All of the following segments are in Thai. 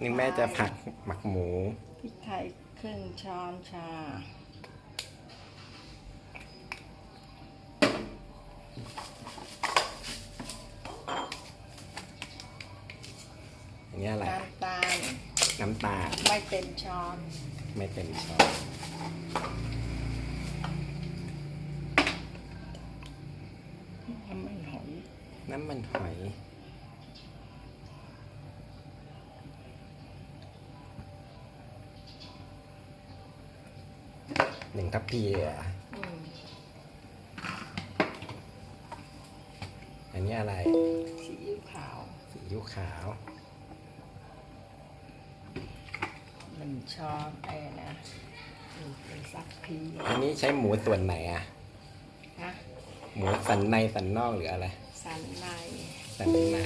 นี่แม่จะผักหมักหมูพริกไทยครึ่งช้อนชา อันนี้อะไร น้ำตาล น้ำตาล ไม่เต็มช้อน ไม่เต็มช้อนทำมันหอมน้ำมันหอย หนึ่งทัพพีอะอืมอันนี้อะไรซีอิ๊วขาวซีอิ๊วขาวหนึ่งช้อนไอ้นะนี่เป็นซักพีอันนี้ใช้หมูส่วนไหนอะนะหมูสันในสันนอกหรืออะไร สันใน สันใน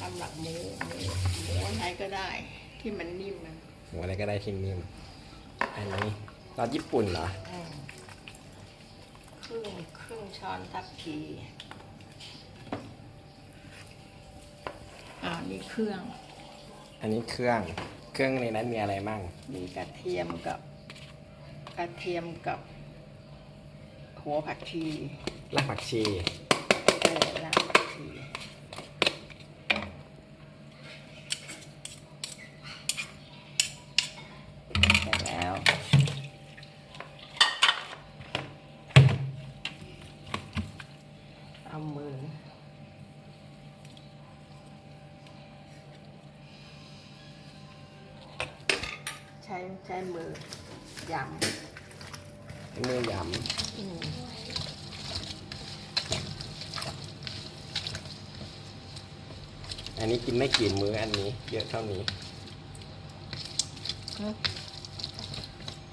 ตำหลักหมูหมูหมูไหนก็ได้ ที่มันนิ่มนะหมูอะไรก็ได้ที่นิ่ม อันนี้ ซอสญี่ปุ่นเหรออืมครึ่งครึ่งช้อนทัพพีอ่านี่เครื่อง อันนี้เครื่อง เครื่องในนั้นมีอะไรมั่งมีกระเทียมกับ กระเทียมกับ หัวผักชีรากผักชี เออรากผักชีเสร็จแล้ว เอามือ ใช้ใช้มือยำมือยอืมำอันนี้กินไม่กี่มื้ออันนี้ เยอะเท่านี้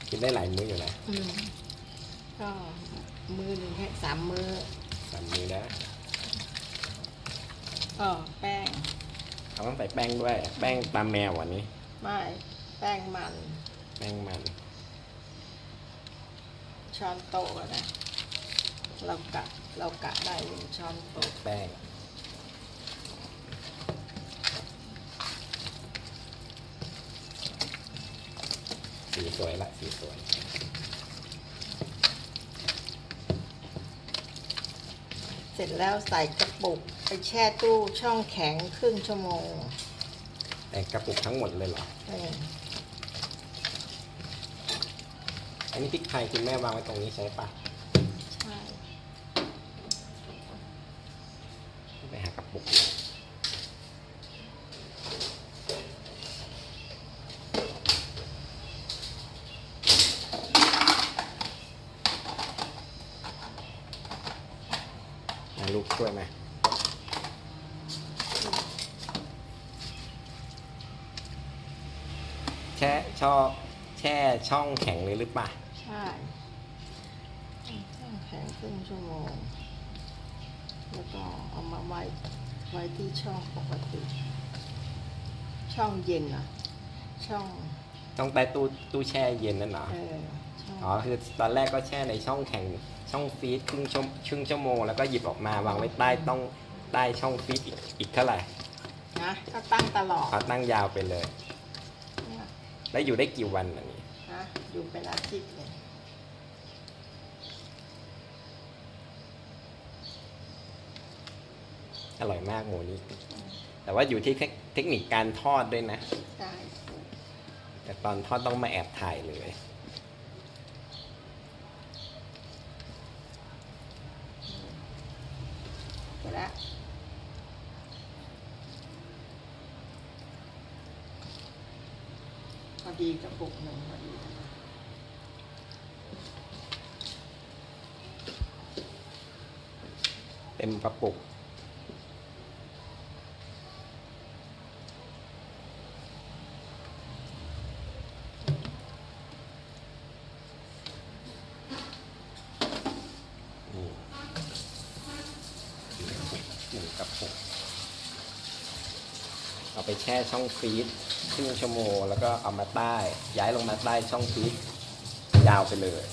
กินได้หลายมื้ออยู่นะอืมก็มือหนึ่งให้สามมือสามมื้อนะก็แป้ง เขาต้องใส่แป้งด้วย แป้งตามแมวอันนี้ไม่แป้งมัน แป้งมัน ช้อนโต๊ะอะนะ เรากะเรากะได้หนึ่งช้อนโต๊ะแป้งสีสวยละสีสวยเสร็จแล้วใส่กระปุกไปแช่ตู้ช่องแข็งครึ่งชั่วโมง แต่กระปุกทั้งหมดเลยเหรอ เออ อันนี้พริกไทยคุณแม่วางไว้ตรงนี้ใช่ปะใช่ไปหากระปุกลูกช่วยไหมแช่ช่อแช่ช่องแข็งเลยหรือเปล่า ใช่ช่องแข็งครึ่งชั่วโมง แล้วก็เอามาไว้ไว้ที่ช่องปกติ ช่องเย็นอะ ช่องต้องใต้ตู้ตู้แช่เย็นนั่นเหรอเออช่องอ๋อคือตอนแรกก็แช่ในช่องแข็งช่องฟรีซครึ่งชั่วครึ่งชั่วโมงแล้วก็หยิบออกมาวางไว้ใต้ต้องใต้ช่องฟรีซอีกอีกเท่าไหร่นะก็ตั้งตลอดเขาตั้งยาวไปเลย เนี่ยแล้วอยู่ได้กี่วันอันนี้ นะอยู่เป็นอาทิตย์เลย อร่อยมากหมูนี้ แต่ว่าอยู่ที่เทคเทคนิคการทอดด้วยนะ ได้แต่ตอนทอดต้องมาแอบถ่ายเลยเสร็จแล้วพอดีกระปุกหนึ่งพอดีเต็มกระปุก นี่หนึ่ง กระปุก เอาไปแช่ช่องฟรีซครึ่งชั่วโมงแล้วก็เอามาใต้ ย้ายลงมาใต้ช่องฟรีซยาวไปเลย